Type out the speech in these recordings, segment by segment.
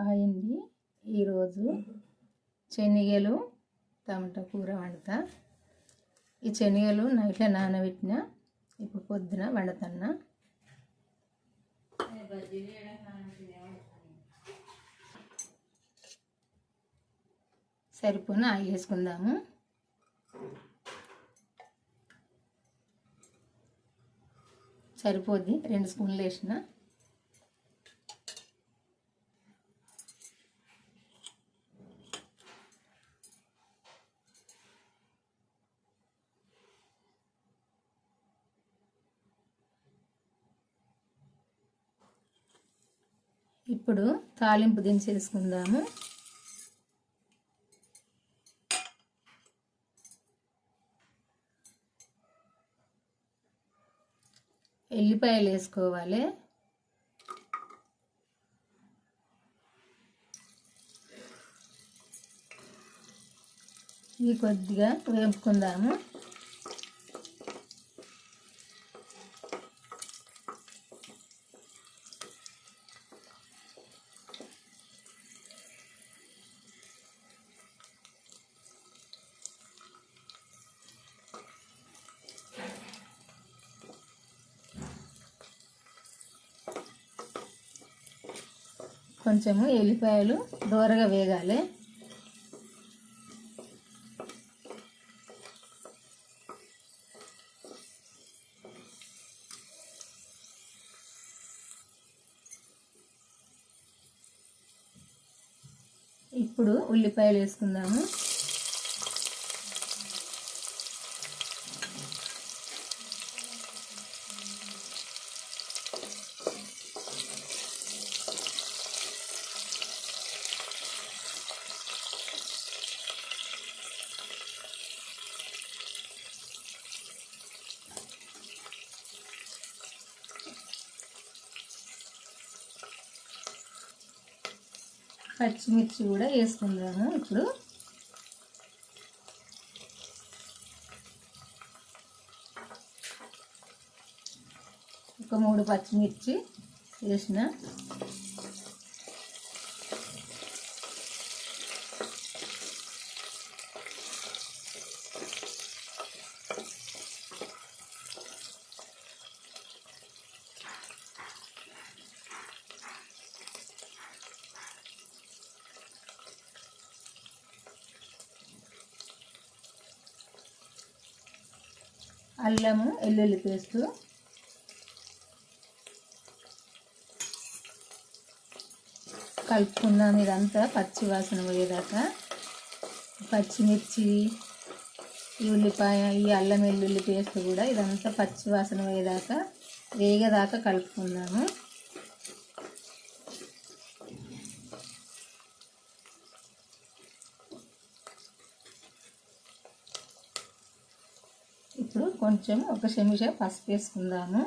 Hi అండి ఈరోజు శనగలు టమాటా కూర వండుతా. ఈ శనగలు నైట్లో నానబెట్టిన ఇప్పుడు పొద్దున వండుతున్నా. సరిపోయిన ఆయిల్ వేసుకుందాము. సరిపోద్ది. రెండు స్పూన్లు వేసిన. ఇప్పుడు తాలింపు దించేసుకుందాము. ఎల్లిపాయలు వేసుకోవాలి. ఇవి కొద్దిగా వేపుకుందాము. కొంచెము ఎల్లిపాయలు దూరగా వేగాలి. ఇప్పుడు ఉల్లిపాయలు వేసుకుందాము. పచ్చిమిర్చి కూడా వేసుకుందాము ఇప్పుడు. ఒక మూడు పచ్చిమిర్చి వేసిన అల్లము వెల్లుల్లి పేస్టు. కలుపుకుందాం ఇదంతా పచ్చి వాసన పోయేదాకా. పచ్చిమిర్చి ఈ ఉల్లిపాయ ఈ అల్లం వెల్లుల్లి పేస్ట్ కూడా ఇదంతా పచ్చి వాసన పోయేదాకా వేగదాకా కలుపుకుందాము ఇప్పుడు కొంచెం ఒక చెమిష పసుపు వేసుకుందాము.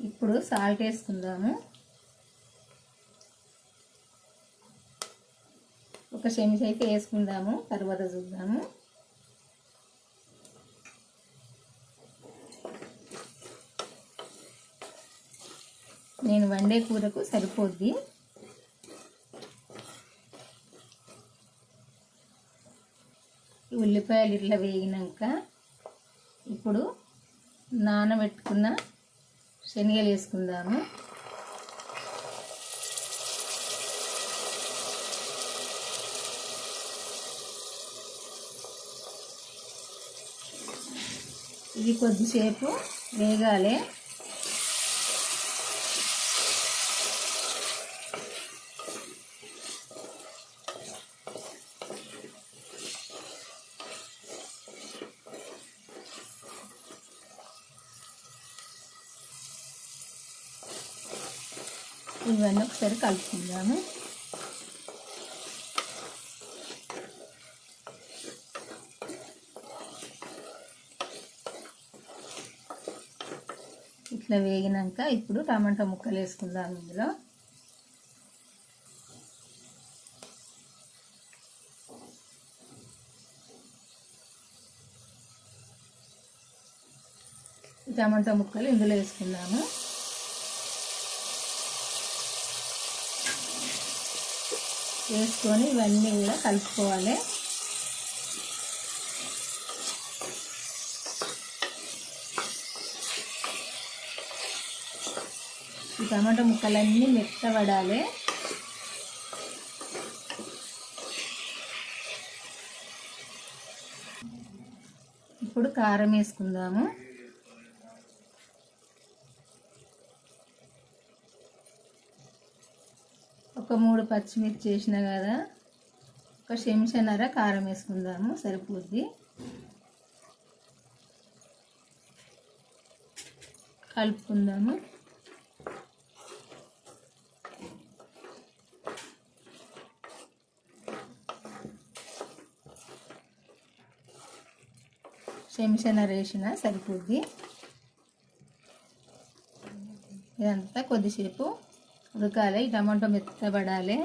ఇప్పుడు సాల్ట్ వేసుకుందాము. ఒక అయితే వేసుకుందాము తర్వాత చూద్దాము. నేను వండే కూరకు సరిపోద్ది. ఉల్లిపాయలు ఇట్లా వేగినాక ఇప్పుడు నానబెట్టుకున్న శనగలు వేసుకుందాము. ఇది కొద్దిసేపు వేగాలి. ఇవన్నీ ఒకసారి కలుపుకుందాము. ఇట్లా వేగినాక ఇప్పుడు టమాటా ముక్కలు వేసుకుందాం ఇందులో. టమాటా ముక్కలు ఇందులో వేసుకుందాము. వేసుకొని ఇవన్నీ కూడా కలుపుకోవాలి. ఈ టమాటా ముక్కలన్నీ మెత్తబడాలి. ఇప్పుడు కారం వేసుకుందాము. ఒక మూడు పచ్చిమిర్చి వేసిన కదా. ఒక చెంచనర కారం వేసుకుందాము సరిపోద్ది. కలుపుకుందాము. చెంచానర వేసిన సరిపోద్ది. ఇదంతా కొద్దిసేపు ఉడకాలి. ఈ టమాటో మెత్తబడాలి.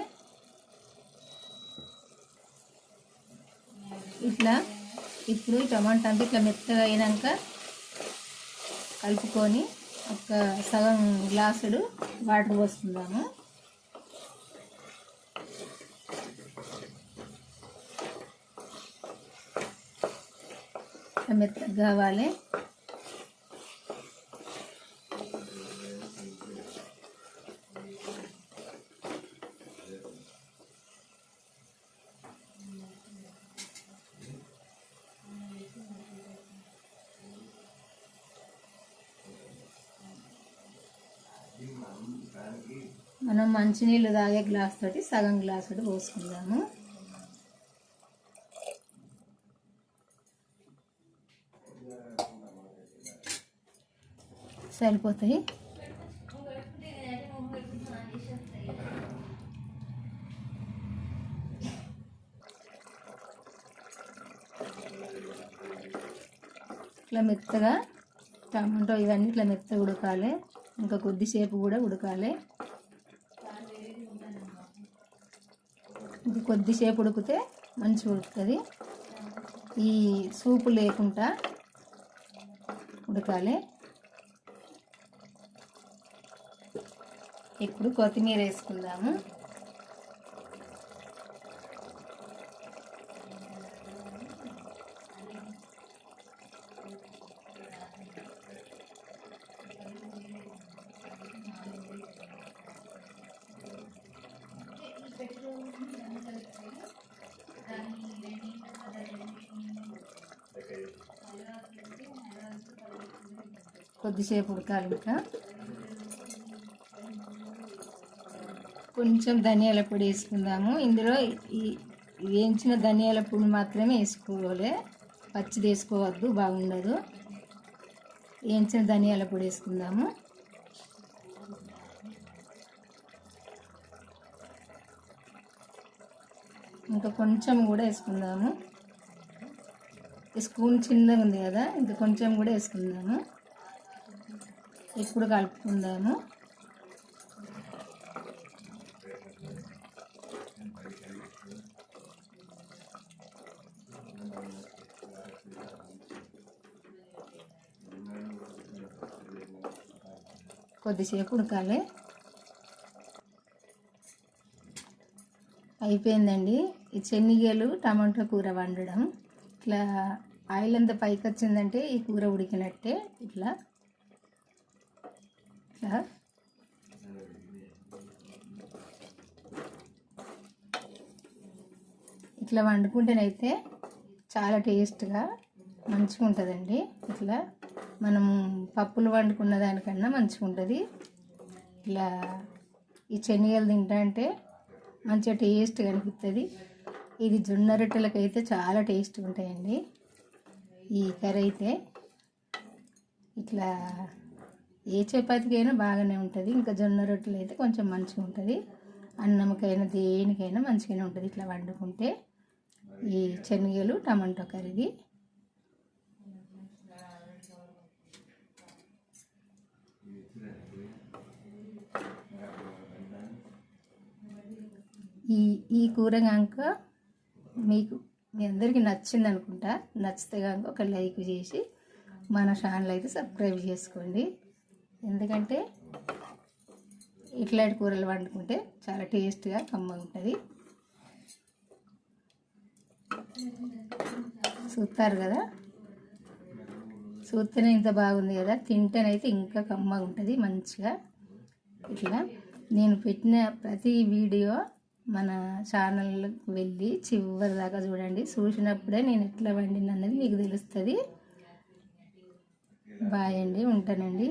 ఇట్లా ఇప్పుడు ఈ టమాటా అంతా ఇట్లా మెత్తగా అయినాక కలుపుకొని ఒక సగం గ్లాసుడు వాటర్ పోసుకుందాము. మెత్తగా కావాలి. మనం మంచినీళ్ళు తాగే గ్లాస్ తోటి సగం గ్లాస్ తోటి పోసుకుందాము. సరిపోతాయి. ఇట్లా మెత్తగా టమాటో ఇవన్నీ ఇట్లా మెత్తగా ఉడకాలి. ఇంకా కొద్దిసేపు కూడా ఉడకాలి. ఇది కొద్దిసేపు ఉడికితే మంచిగా ఉడుకుతుంది. ఈ సూపు లేకుండా ఉడకాలి. ఇప్పుడు కొత్తిమీర వేసుకుందాము. కొద్దిసేపు ఉడకాలి ఇంకా. కొంచెం ధనియాల పొడి వేసుకుందాము. ఇందులో ఈ వేయించిన ధనియాల పొడి మాత్రమే వేసుకోవాలి. పచ్చిది వేసుకోవద్దు బాగుండదు. వేయించిన ధనియాల పొడి వేసుకుందాము. ఇంకా కొంచెం కూడా వేసుకుందాము. ఈ స్పూన్ చిన్నగా ఉంది కదా ఇంకా కొంచెం కూడా వేసుకుందాము. ఇప్పుడు కలుపుకుందాము. కొద్దిసేపు ఉడకాలి. అయిపోయిందండి. ఈ చెన్నిగేలు టమాటో కూర వండడం. ఇట్లా ఆయిల్ అంతా పైకి వచ్చిందంటే ఈ కూర ఉడికినట్టే ఇట్లా. ఇట్లా. ఇట్లా వండుకుంటేనైతే చాలా టేస్ట్గా మంచిగా ఉంటుందండి ఇట్లా మనం పప్పులు వండుకున్న దానికన్నా మంచిగా ఉంటుంది ఇలా ఈ శనగలు తింటా అంటే మంచిగా టేస్ట్ కనిపిస్తుంది ఇది జొన్న రొట్టెలకు అయితే చాలా టేస్ట్ ఉంటాయండి. ఈ కర్రీ అయితే ఇట్లా ఏ చపాతీకైనా బాగానే ఉంటుంది. ఇంకా జొన్న రొట్టెలు అయితే కొంచెం మంచిగా ఉంటుంది అన్నంకైనా దేనికైనా మంచిగానే ఉంటుంది ఇట్లా వండుకుంటే. ఈ శనగలు టమాటో కర్రీ ఈ ఈ కూర కనుక మీకు మీ అందరికీ నచ్చింది అనుకుంటా నచ్చితే కనుక ఒక లైక్ చేసి మన ఛానల్ అయితే సబ్స్క్రైబ్ చేసుకోండి. ఎందుకంటే ఇట్లాంటి కూరలు వండుకుంటే చాలా టేస్ట్గా కమ్మగా ఉంటుంది. చూస్తారు కదా? చూస్తేనే ఇంత బాగుంది కదా? తింటేనైతే ఇంకా కమ్మగా ఉంటుంది మంచిగా. ఇట్లా నేను పెట్టిన ప్రతి వీడియో మన ఛానల్కి వెళ్ళి చివరి దాకా చూడండి. చూసినప్పుడే నేను ఎట్లా వండిన అన్నది మీకు తెలుస్తుంది. బాయ్ అండి ఉంటానండి.